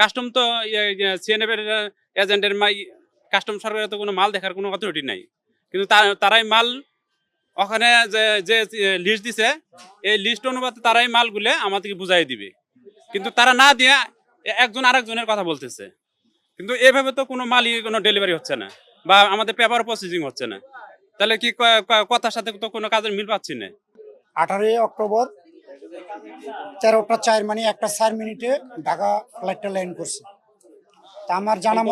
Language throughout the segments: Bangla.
কাস্টম তো সিএনএফ এর এজেন্টের মাই কাস্টম সরকারের তো কোনো মাল দেখার কোনো অথরিটি নাই। কিন্তু তারাই মাল ওখানে যে যে লিস্ট দিছে, এই লিস্ট অনুপাতে তারাই মালগুলো আমাদেরকে বুঝাই দিবে। কিন্তু তারা না দিয়ে একজন আরেকজনের কথা বলতেছে। কিন্তু এভাবে তো কোনো মালই, কোনো ডেলিভারি হচ্ছে না বা আমাদের পেপার প্রসেসিং হচ্ছে না। তাহলে ক- কথার সাথে তো কোনো কাজের মিল পাচ্ছি না। আঠারোই অক্টোবর তেরোটা চার মানে একটা চার মিনিটে ঢাকা ফ্লাইটটা ল্যান্ড করছে। তা আমার জানা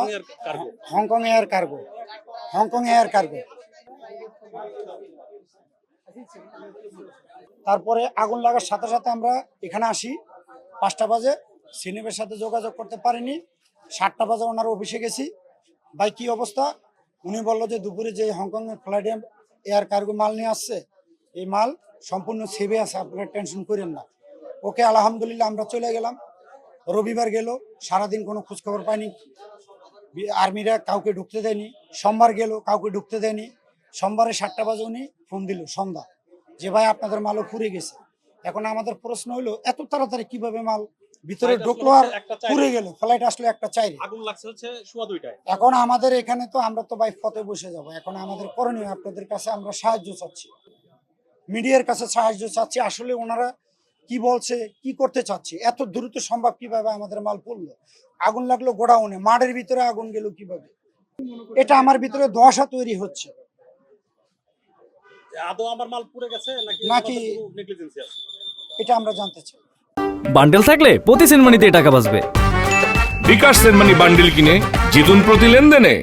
Hong Kong air cargo Hong Kong air cargo তারপরে আগুন লাগার সাথে সাথে আমরা এখানে আসি। পাঁচটা বাজে। সিনিমের সাথে যোগাযোগ করতে পারিনি। সাতটা বাজে ওনার অফিসে গেছি। ভাই কি অবস্থা? উনি বলল যে দুপুরে যে হংকং ফ্লাইটে এয়ার কার্গো মাল নিয়ে আসছে এই মাল সম্পূর্ণ সেভে আছে আপনারা টেনশন করেন না। ওকে আলহামদুলিল্লাহ আমরা চলে গেলাম। রবিবার গেল সারাদিন কোনো খোঁজখবর পাইনি। আর্মিরা কাউকে ঢুকতে দেয়নি। সোমবার গেল কাউকে ঢুকতে দেয়নি। সোমবারে সাতটা বাজে উনি ফোন দিল সন্ধ্যা। যে ভাই আপনাদের মালও ফুরে গেছে। এখন আমাদের প্রশ্ন হলো এত তাড়াতাড়ি কীভাবে মাল ভিতরে ঢুকলো আর পুড়ে গেল? ফ্লাইট আসলো একটা চাইরে। আগুন লাগছে হচ্ছে সোয়া দুইটায়। এখন আমাদের এখানে তো আমরা তো ভাই ফতে বসে যাব। এখন আমাদের করণীয় আপনাদের কাছে আমরা সাহায্য চাচ্ছি। মিডিয়ার কাছে সাহায্য চাচ্ছি আসলে ওনারা কি বলছে কি করতে চাচ্ছে এত দ্রুত সম্ভব কীভাবে আমাদের মাল পড়ল? আগুন লাগল গোডাউনে মাঠের ভিতরে আগুন গেল কীভাবে? এটা আমার ভিতরে ধোঁয়াশা তৈরি হচ্ছে। আদৌ আমার মাল পুড়ে গেছে নাকি এটা আমরা জানতে চাই। বান্ডেল থাকলে প্রতি সেনমানিতে টাকা বাঁচবে। বিকাশ সেনমানি বান্ডিল কিনে জিতুন প্রতি লেনদেনে।